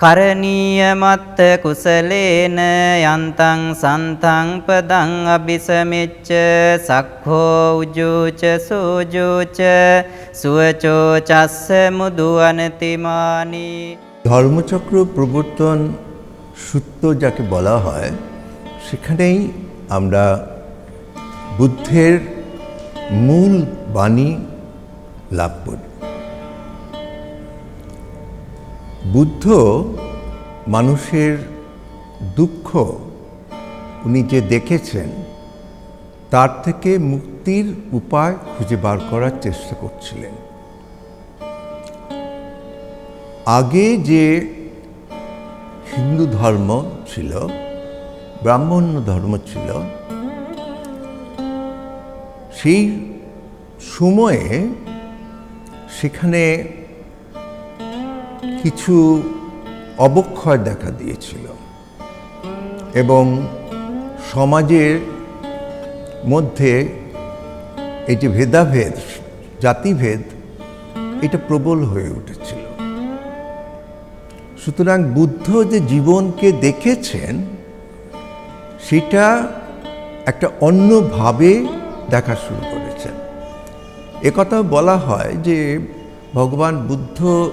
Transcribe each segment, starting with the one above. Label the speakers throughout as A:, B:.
A: කරණීය මත්ත කුසලේන යන්තං සන්තං පදං අபிසමිච්ච සක්ඛෝ උජුච සෝජුච සුවචෝ චස්ස මුදු අනතිමානි
B: ধর্মচক্র প্রবর্তন সূত্র যাকে বলা হয় সেখানেই আমরা বুদ্ধের মূল বাণী লাভ করি বুদ্ধ মানুষের দুঃখ উনি যে দেখেছেন, তার থেকে মুক্তির উপায় খুঁজে বার করার চেষ্টা করছিলেন। আগে যে হিন্দু ধর্ম ছিল ব্রাহ্মণ্য ধর্ম ছিল, সেই সময়ে সেখানে কিছু অবক্ষয় দেখা দিয়েছিল এবং সমাজের মধ্যে এই যে ভেদাভেদ, জাতিভেদ, এটা প্রবল হয়ে উঠেছিল। সুতরাং বুদ্ধ যে জীবনকে দেখেছেন, সেটা একটা অন্যভাবে দেখা শুরু করেছেন। একথা বলা হয় যে ভগবান বুদ্ধ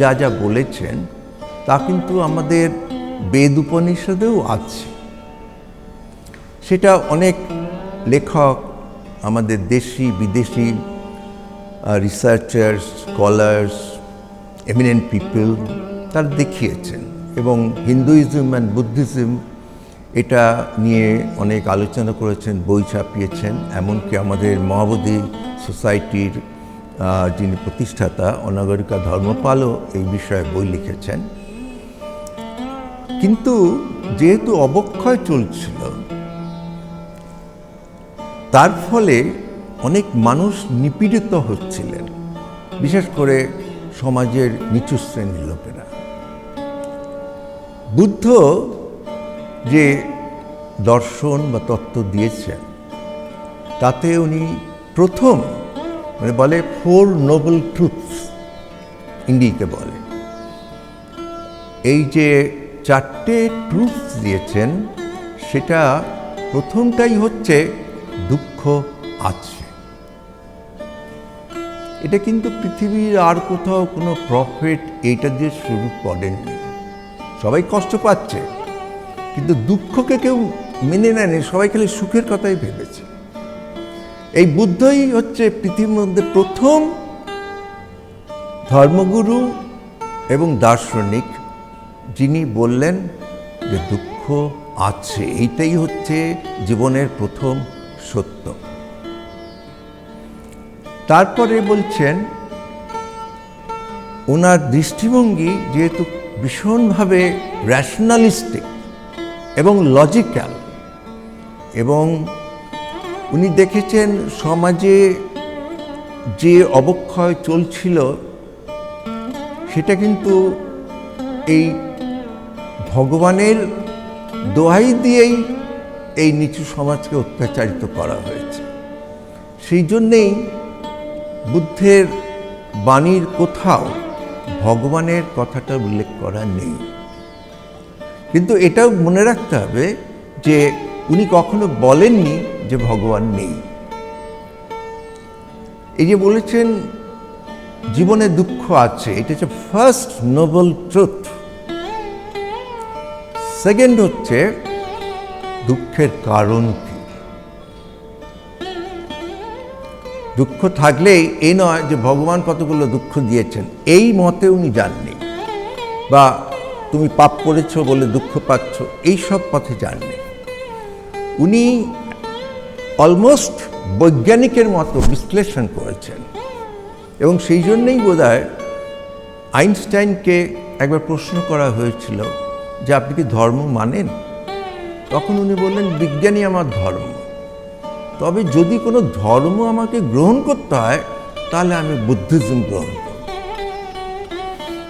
B: যা যা বলেছেন, তা কিন্তু আমাদের বেদ উপনিষদেও আছে। সেটা অনেক লেখক, আমাদের দেশি, বিদেশি রিসার্চার্স স্কলার্স এমিনেন্ট পিপল তারা দেখিয়েছেন এবং হিন্দুইজম অ্যান্ড বুদ্ধিজম এটা নিয়ে অনেক আলোচনা করেছেন, বই ছাপিয়েছেন, এমনকি আমাদের মহাবোধি সোসাইটির যিনি প্রতিষ্ঠাতা অনাগরিকা ধর্মপালও এই বিষয়ে বই লিখেছেন। কিন্তু যেহেতু অবক্ষয় চলছিল, তার ফলে অনেক মানুষ নিপীড়িত হচ্ছিলেন, বিশেষ করে সমাজের নিচু শ্রেণির লোকেরা। বুদ্ধ যে দর্শন বা তত্ত্ব দিয়েছেন, তাতে উনি প্রথম মানে বলে ফোর নোবেল ট্রুথস ইংরেজিতে বলে। এই যে চারটে ট্রুথস দিয়েছেন, সেটা প্রথমটাই হচ্ছে দুঃখ আছে। এটা কিন্তু পৃথিবীর আর কোথাও কোনো প্রফিট এইটা দিয়ে শুরু করেননি। সবাই কষ্ট পাচ্ছে, কিন্তু দুঃখকে কেউ মেনে নেয়নি, সবাই খালি সুখের কথাই ভেবেছে। এই বুদ্ধই হচ্ছে পৃথিবীর মধ্যে প্রথম ধর্মগুরু এবং দার্শনিক যিনি বললেন যে দুঃখ আছে। এইটাই হচ্ছে জীবনের প্রথম সত্য। তারপরে বলছেন ওনার দৃষ্টিভঙ্গি যেহেতু ভীষণভাবে র্যাশনালিস্টিক এবং লজিক্যাল এবং উনি দেখেছেন সমাজে যে অবক্ষয় চলছিল, সেটা কিন্তু এই ভগবানের দোহাই দিয়েই এই নিচু সমাজকে অত্যাচারিত করা হয়েছে। সেই জন্যেই বুদ্ধের বাণীর কোথাও ভগবানের কথাটা উল্লেখ করা নেই। কিন্তু এটাও মনে রাখতে হবে যে উনি কখনো বলেননি যে ভগবান নেই। এই যে বলেছেন, জীবনে দুঃখ আছে, এটা হচ্ছে ফার্স্ট নোবেল ট্রুথ সেকেন্ড হচ্ছে, দুঃখের কারণ কি? দুঃখ থাকলেই এই নয় যে ভগবান কতগুলো দুঃখ দিয়েছেন, এই মতে উনি যাননি বা তুমি পাপ করেছ বলে দুঃখ পাচ্ছ, এই সব পথে যাননি উনি অলমোস্ট বৈজ্ঞানিকের মতো বিশ্লেষণ করেছেন। এবং সেই জন্যই বোধ আইনস্টাইনকে একবার প্রশ্ন করা হয়েছিল যে আপনি কি ধর্ম মানেন? তখন উনি বললেন বিজ্ঞানী আমার ধর্ম। তবে যদি কোনো ধর্ম আমাকে গ্রহণ করতে হয়, তাহলে আমি বুদ্ধিজম গ্রহণ করব।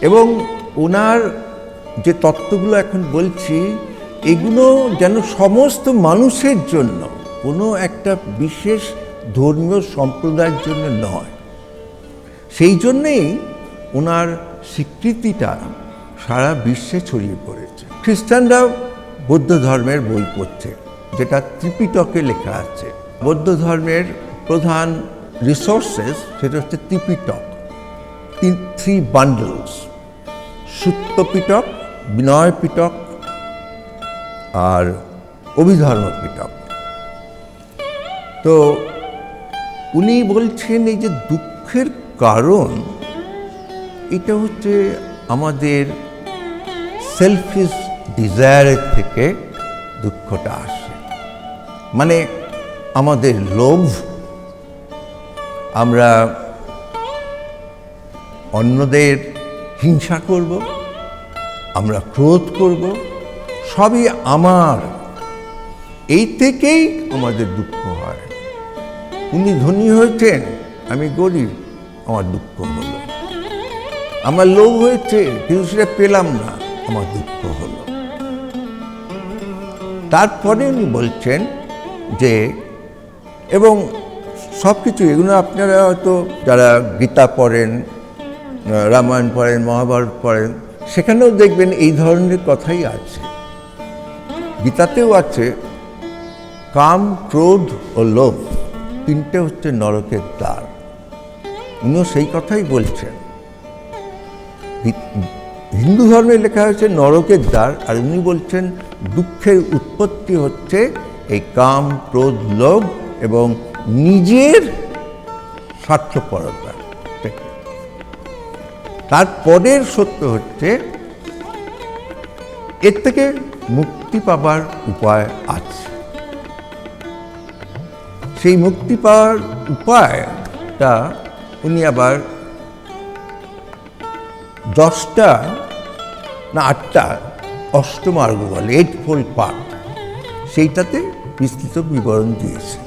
B: এবং ওনার যে তত্ত্বগুলো এখন বলছি, এগুলো যেন সমস্ত মানুষের জন্য কোনো একটা বিশেষ ধর্মীয় সম্প্রদায়ের জন্য নয়। সেই জন্যেই ওনার স্বীকৃতিটা সারা বিশ্বে ছড়িয়ে পড়েছে। খ্রিস্টানরা বৌদ্ধ ধর্মের বই পড়ছে, যেটা ত্রিপিটকে লেখা আছে। বৌদ্ধ ধর্মের প্রধান রিসোর্সেস সেটা হচ্ছে ত্রিপিটক। তিন থ্রি বান্ডলস সুত্ত পিটক বিনয় পিটক আর অভিধর্ম পিটক তো উনি বলছেন এই যে দুঃখের কারণ, এটা হচ্ছে আমাদের সেলফিস ডিজায়ারের থেকে দুঃখটা আসে। মানে আমাদের লোভ, আমরা অন্যদের হিংসা করব, আমরা ক্রোধ করব, সবই আমার। এই থেকেই আমাদের দুঃখ। উনি ধনী হয়েছেন, আমি গরিব, আমার দুঃখ হলো। আমার লোভ হয়েছে, কিন্তু সেটা পেলাম না, আমার দুঃখ হলো। তারপরে উনি বলছেন যে, এবং সব কিছু এগুলো আপনারা হয়তো যারা গীতা পড়েন, রামায়ণ পড়েন, মহাভারত পড়েন, সেখানেও দেখবেন এই ধরনের কথাই আছে। গীতাতেও আছে, কাম, ক্রোধ ও লোভ। তিনটে হচ্ছে নরকের দ্বার। উনিও সেই কথাই বলছেন। হিন্দু ধর্মে লেখা হয়েছে নরকের দ্বার, আর উনি বলছেন দুঃখের উৎপত্তি হচ্ছে এই কাম, ক্রোধ, লোভ এবং নিজের স্বার্থপরতা। তারপরের সত্য হচ্ছে, এর থেকে মুক্তি পাবার উপায় আছে। সেই মুক্তি পাওয়ার উপায়টা উনি আবার দশটা না আটটা অষ্টমার্গ বলে এইট ফোল্ড পার্ট সেইটাতে বিস্তৃত বিবরণ দিয়েছে।